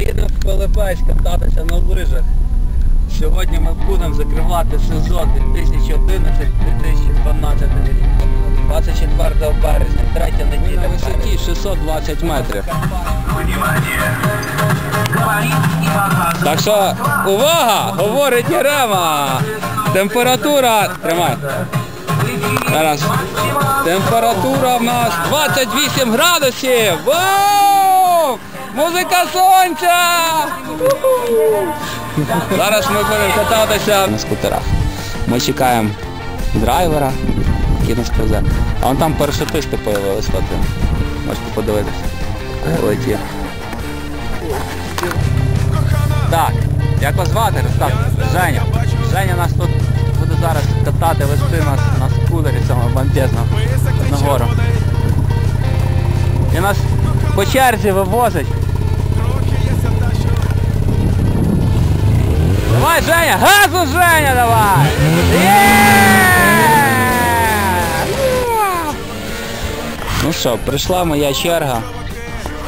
їдемо в Пилипець кататися на лижах. Сьогодні ми будемо закривати сезон 2011-2012 рік. 24 березня, третя неділя. На висоті 620 метрів. Так що, увага! Говорить Єрема! Температура... Тримай. Зараз. Температура в нас 28 градусів! Вау! Музика сонця! Зараз ми будемо кататися на скутерах. Ми чекаємо драйвера, який нас привезе. А вон там парашутисти появились, от. Можете подивитися. Полетів. Так, як вас звати? Так, Женя. Женя нас тут буде зараз катати, вести нас на скутері цьому бомбезному на гору. І нас по черзі вивозить. Давай, Женя, газу, Женя, давай! Ну що, прийшла моя черга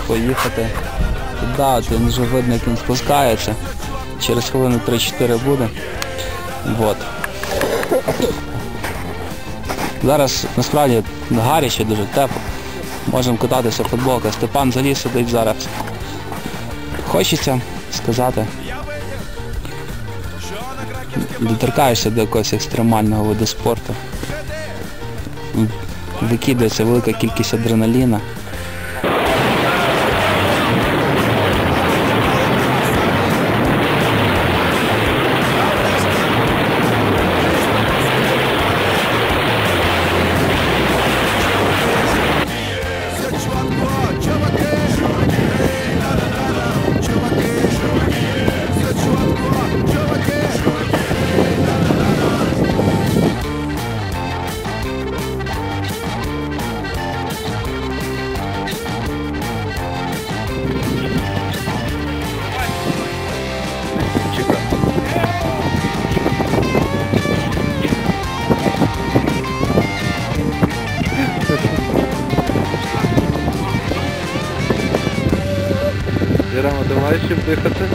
поїхати туди, він вже видно, як він спускається. Через хвилину 3-4 буде. Вот. Зараз насправді гаряче, дуже тепло. Можемо кататися в футболках. Степан заліз сидить зараз. Хочеться сказати. Доторкаєшся до якогось екстремального виду спорту. Викидається велика кількість адреналіна. Ярема, ти маєш чим дихати?